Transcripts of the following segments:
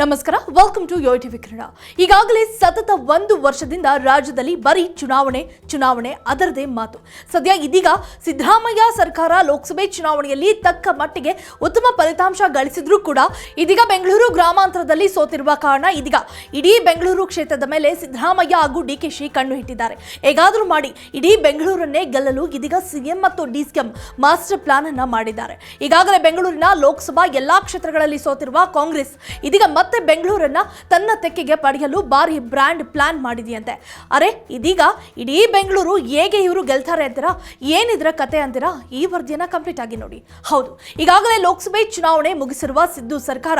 ನಮಸ್ಕಾರ welcome to Yo TV Kannada ಈಗಾಗಲೇ ಸತತ ಒಂದು ವರ್ಷದಿಂದ ರಾಜ್ಯದಲ್ಲಿ ಬರೀ ಚುನಾವಣೆ ಚುನಾವಣೆ ಅದರದೇ ಮಾತು. ಸದ್ಯ ಇದೀಗ ಸಿದ್ದರಾಮಯ್ಯ ಸರ್ಕಾರ ಲೋಕಸಭೆ ಚುನಾವಣೆಯಲ್ಲಿ ತಕ್ಕ ಮಟ್ಟಿಗೆ ಉತ್ತಮ ಫಲಿತಾಂಶ ಗಳಿಸಿದ್ರೂ ಕೂಡ ಇದೀಗ ಬೆಂಗಳೂರು ಗ್ರಾಮಾಂತರದಲ್ಲಿ ಸೋತಿರುವ ಕಾರಣ ಇದೀಗ ಇಡೀ ಬೆಂಗಳೂರು ಕ್ಷೇತ್ರದ ಮೇಲೆ ಸಿದ್ದರಾಮಯ್ಯ ಹಾಗೂ ಡಿ ಕೆ ಶಿ ಕಣ್ಣು ಇಟ್ಟಿದ್ದಾರೆ. ಹೇಗಾದರೂ ಮಾಡಿ ಇಡೀ ಬೆಂಗಳೂರನ್ನೇ ಗೆಲ್ಲಲು ಇದೀಗ ಸಿಎಂ ಮತ್ತು ಡಿ ಸಿಎಂ ಮಾಸ್ಟರ್ ಪ್ಲಾನ್ ಅನ್ನ ಮಾಡಿದ್ದಾರೆ. ಈಗಾಗಲೇ ಬೆಂಗಳೂರಿನ ಲೋಕಸಭಾ ಎಲ್ಲಾ ಕ್ಷೇತ್ರಗಳಲ್ಲಿ ಸೋತಿರುವ ಕಾಂಗ್ರೆಸ್ ಇದೀಗ ಮತ್ತೆ ಬೆಂಗಳೂರನ್ನ ತನ್ನ ತೆಕ್ಕೆಗೆ ಪಡೆಯಲು ಬಾರಿ ಬ್ರ್ಯಾಂಡ್ ಪ್ಲಾನ್ ಮಾಡಿದೆಯಂತೆ. ಅರೆ, ಇದೀಗ ಇಡೀ ಬೆಂಗಳೂರು ಹೇಗೆ ಇವರು ಗೆಲ್ತಾರೆ ಅಂತೀರಾ? ಏನಿದ್ರ ಕತೆ ಅಂತೀರಾ? ಈ ವರದಿಯನ್ನ ಕಂಪ್ಲೀಟ್ ಆಗಿ ನೋಡಿ. ಹೌದು, ಈಗಾಗಲೇ ಲೋಕಸಭೆ ಚುನಾವಣೆ ಮುಗಿಸಿರುವ ಸಿದ್ದು ಸರ್ಕಾರ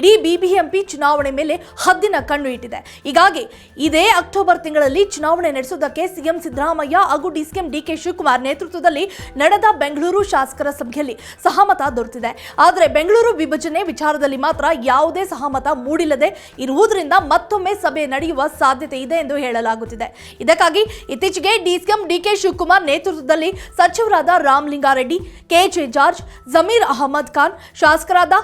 ಇಡೀ ಬಿಬಿಎಂಪಿ ಚುನಾವಣೆ ಮೇಲೆ ಹದ್ದಿನ ಕಣ್ಣು ಇಟ್ಟಿದೆ. ಹೀಗಾಗಿ ಇದೇ ಅಕ್ಟೋಬರ್ ತಿಂಗಳಲ್ಲಿ ಚುನಾವಣೆ ನಡೆಸುವುದಕ್ಕೆ ಸಿಎಂ ಸಿದ್ದರಾಮಯ್ಯ ಹಾಗೂ ಡಿಸಿಎಂ ಡಿಕೆ ಶಿವಕುಮಾರ್ ನೇತೃತ್ವದಲ್ಲಿ ನಡೆದ ಬೆಂಗಳೂರು ಶಾಸಕರ ಸಭೆಯಲ್ಲಿ ಸಹಮತ ದೊರೆತಿದೆ. ಆದರೆ ಬೆಂಗಳೂರು ವಿಭಜನೆ ವಿಚಾರದಲ್ಲಿ ಮಾತ್ರ ಯಾವುದೇ ಸಹಮತ ಮೂಡಿಲ್ಲದೆ ಇರುವುದರಿಂದ ಮತ್ತೊಮ್ಮೆ ಸಭೆ ನಡೆಯುವ ಸಾಧ್ಯತೆ ಇದೆ ಎಂದು ಹೇಳಲಾಗುತ್ತಿದೆ. ಇದಕ್ಕಾಗಿ ಇತ್ತೀಚೆಗೆ ಡಿಸಿಎಂ ಡಿಕೆ ಶಿವಕುಮಾರ್ ನೇತೃತ್ವದಲ್ಲಿ ಸಚಿವರಾದ ರಾಮಲಿಂಗಾರೆಡ್ಡಿ ಕೆಜೆ ಜಾರ್ಜ್, ಜಮೀರ್ ಅಹಮದ್ ಖಾನ್, ಶಾಸಕರಾದ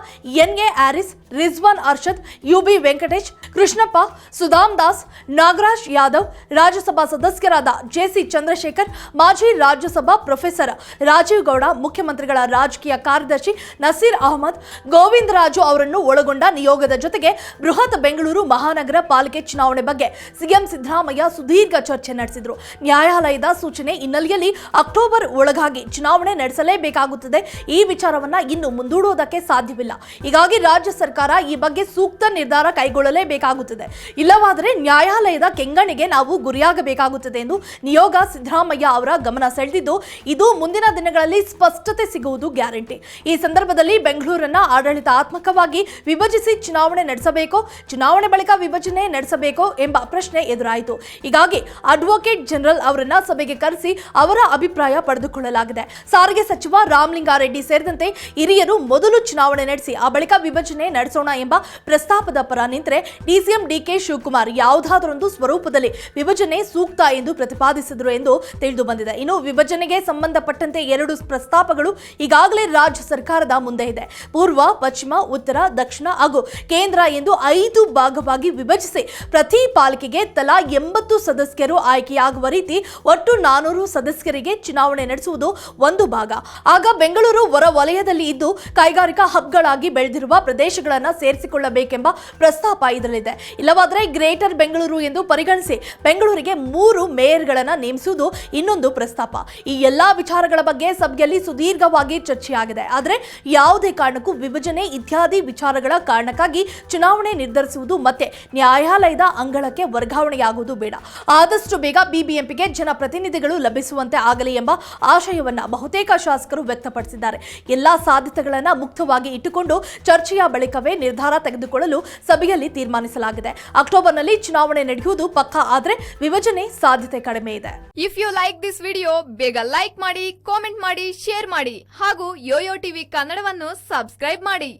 N A Haris, Rizwan Arshad, U B Venkatesh, Krishnappa, Sudham Das, Nagaraj Yadav, Rajya Sabha ಸದಸ್ಯರಾದ ಜೆಸಿ ಚಂದ್ರಶೇಖರ್, ಮಾಜಿ ರಾಜ್ಯಸಭಾ ಪ್ರೊಫೆಸರ್ ರಾಜೀವ್ ಗೌಡ, ಮುಖ್ಯಮಂತ್ರಿಗಳ ರಾಜಕೀಯ ಕಾರ್ಯದರ್ಶಿ ನಸೀರ್ ಅಹಮದ್, ಗೋವಿಂದರಾಜು ಅವರನ್ನು ಒಳಗೊಂಡ ನಿಯೋಗದ ಜೊತೆಗೆ ಬೃಹತ್ ಬೆಂಗಳೂರು ಮಹಾನಗರ ಪಾಲಿಕೆ ಚುನಾವಣೆ ಬಗ್ಗೆ ಸಿಎಂ ಸಿದ್ದರಾಮಯ್ಯ ಸುದೀರ್ಘ ಚರ್ಚೆ ನಡೆಸಿದರು. ನ್ಯಾಯಾಲಯದ ಸೂಚನೆ ಹಿನ್ನೆಲೆಯಲ್ಲಿ ಅಕ್ಟೋಬರ್ ಒಳಗಾಗಿ ಚುನಾವಣೆ ನಡೆಸಲೇಬೇಕಾಗುತ್ತದೆ. ಈ ವಿಚಾರವನ್ನ ಇನ್ನು ಮುಂದೂಡುವುದಕ್ಕೆ ಸಾಧ್ಯವಿಲ್ಲ. ಹೀಗಾಗಿ ರಾಜ್ಯ ಸರ್ಕಾರ ಈ ಬಗ್ಗೆ ಸೂಕ್ತ ನಿರ್ಧಾರ ಕೈಗೊಳ್ಳಲೇಬೇಕಾಗುತ್ತದೆ. ಇಲ್ಲವಾದರೆ ನ್ಯಾಯಾಲಯದ ಕೆಂಗಣಿಗೆ ನಾವು ಗುರಿಯಾಗಬೇಕಾಗುತ್ತದೆ ಎಂದು ನಿಯೋಗ ಸಿದ್ದರಾಮಯ್ಯ ಅವರ ಗಮನ ಸೆಳೆದಿದ್ದು, ಇದು ಮುಂದಿನ ದಿನಗಳಲ್ಲಿ ಸ್ಪಷ್ಟತೆ ಸಿಗುವುದು ಗ್ಯಾರಂಟಿ. ಈ ಸಂದರ್ಭದಲ್ಲಿ ಬೆಂಗಳೂರನ್ನ ಆಡಳಿತಾತ್ಮಕವಾಗಿ ವಿಭಜಿಸಿ ಚುನಾವಣೆ ನಡೆಸಬೇಕೋ, ಚುನಾವಣೆ ಬಳಿಕ ವಿಭಜನೆ ನಡೆಸಬೇಕೋ ಎಂಬ ಪ್ರಶ್ನೆ ಎದುರಾಯಿತು. ಹೀಗಾಗಿ ಅಡ್ವೊಕೇಟ್ ಜನರಲ್ ಅವರನ್ನ ಸಭೆಗೆ ಕರೆಸಿ ಅವರ ಅಭಿಪ್ರಾಯ ಪಡೆದುಕೊಳ್ಳಲಾಗಿದೆ. ಸಾರಿಗೆ ಸಚಿವ ರಾಮಲಿಂಗಾರೆಡ್ಡಿ ಸೇರಿದಂತೆ ಹಿರಿಯರು ಮೊದಲು ಚುನಾವಣೆ ನಡೆಸಿ, ಆ ಬಳಿಕ ವಿಭಜನೆ ನಡೆಸೋಣ ಎಂಬ ಪ್ರಸ್ತಾಪದ ಪರ ನಿಂತರೆ ಡಿಸಿಎಂ ಡಿಕೆ ಶಿವಕುಮಾರ್ ಯಾವುದಾದರೊಂದು ಸ್ವರೂಪದಲ್ಲಿ ವಿಭಜನೆ ಸೂಕ್ತ ಎಂದು ಪ್ರತಿಪಾದಿಸಿದರು ಎಂದು ತಿಳಿದು ಬಂದಿದೆ. ಇನ್ನು ವಿಭಜನೆಗೆ ಸಂಬಂಧಪಟ್ಟಂತೆ ಎರಡು ಪ್ರಸ್ತಾಪಗಳು ಈಗಾಗಲೇ ರಾಜ್ಯ ಸರ್ಕಾರದ ಮುಂದೆ ಇದೆ. ಪೂರ್ವ, ಪಶ್ಚಿಮ, ಉತ್ತರ, ದಕ್ಷಿಣ ಹಾಗೂ ಕೇಂದ್ರ ಎಂದು ಐದು ಭಾಗವಾಗಿ ವಿಭಜಿಸಿ ಪ್ರತಿ ಪಾಲಿಕೆಗೆ ತಲಾ ಎಂಬತ್ತು ಸದಸ್ಯರು ಆಯ್ಕೆಯಾಗುವ ರೀತಿ ಒಟ್ಟು ನಾನೂರು ಸದಸ್ಯರಿಗೆ ಚುನಾವಣೆ ನಡೆಸುವುದು ಒಂದು ಭಾಗ. ಆಗ ಬೆಂಗಳೂರು ಹೊರ ವಲಯದಲ್ಲಿ ಇದ್ದು ಕೈಗಾರಿಕಾ ಹಬ್ಗಳಾಗಿ ಬೆಳೆದಿರುವ ಪ್ರದೇಶಗಳನ್ನು ಸೇರಿಸಿಕೊಳ್ಳಬೇಕೆಂಬ ಪ್ರಸ್ತಾಪ ಇದರಲ್ಲಿದೆ. ಇಲ್ಲವಾದರೆ ಗ್ರೇಟರ್ ಬೆಂಗಳೂರು ಎಂದು ಪರಿಗಣಿಸಿ ಬೆಂಗಳೂರಿಗೆ ಮೂರು ಮೇಯರ್ಗಳನ್ನು ನೇಮಿಸುವುದು ಇನ್ನೊಂದು ಪ್ರಸ್ತಾಪ. ಈ ಎಲ್ಲಾ ವಿಚಾರಗಳ ಬಗ್ಗೆ ಸಭೆಯಲ್ಲಿ ಸುದೀರ್ಘವಾಗಿ ಚರ್ಚೆಯಾಗಿದೆ. ಆದರೆ ಯಾವುದೇ ಕಾರಣಕ್ಕೂ ವಿಭಜನೆ ಇತ್ಯಾದಿ ವಿಚಾರಗಳ ಕಾರಣಕ್ಕಾಗಿ ಚುನಾವಣೆ ನಿರ್ಧರಿಸುವುದು ಮತ್ತೆ ನ್ಯಾಯಾಲಯದ ಅಂಗಳಕ್ಕೆ ವರ್ಗಾವಣೆಯಾಗುವುದು ಬೇಡ. ಆದಷ್ಟು ಬೇಗ ಬಿಬಿಎಂಪಿಗೆ ಜನಪ್ರತಿನಿಧಿಗಳು ಲಭಿಸುವಂತೆ ಆಗಲಿ ಎಂಬ ಆಶಯವನ್ನ ಬಹುತೇಕ ಶಾಸಕರು ವ್ಯಕ್ತಪಡಿಸಿದ್ದಾರೆ. ಎಲ್ಲಾ ಸಾಧ್ಯತೆಗಳನ್ನು ಮುಕ್ತವಾಗಿ ಇಟ್ಟುಕೊಂಡು ಚರ್ಚೆಯ ಬಳಿಕವೇ ನಿರ್ಧಾರ ತೆಗೆದುಕೊಳ್ಳಲು ಸಭೆಯಲ್ಲಿ ತೀರ್ಮಾನಿಸಲಾಗಿದೆ. ಅಕ್ಟೋಬರ್ನಲ್ಲಿ ಚುನಾವಣೆ ನಡೆಯುವುದು ಪಕ್ಕಾ ಆದರೆ ವಿಭಜನೆ ಸಾಧ್ಯತೆ ಕಡಿಮೆ ಇದೆ. If you like this video ಬೇಗ ಲೈಕ್ ಮಾಡಿ ಕಾಮೆಂಟ್ ಮಾಡಿ ಶೇರ್ ಮಾಡಿ ಹಾಗೂ ಯೋಯೋ ಟಿವಿ ಕನ್ನಡವನ್ನು ಸಬ್ಸ್ಕ್ರೈಬ್ ಮಾಡಿ.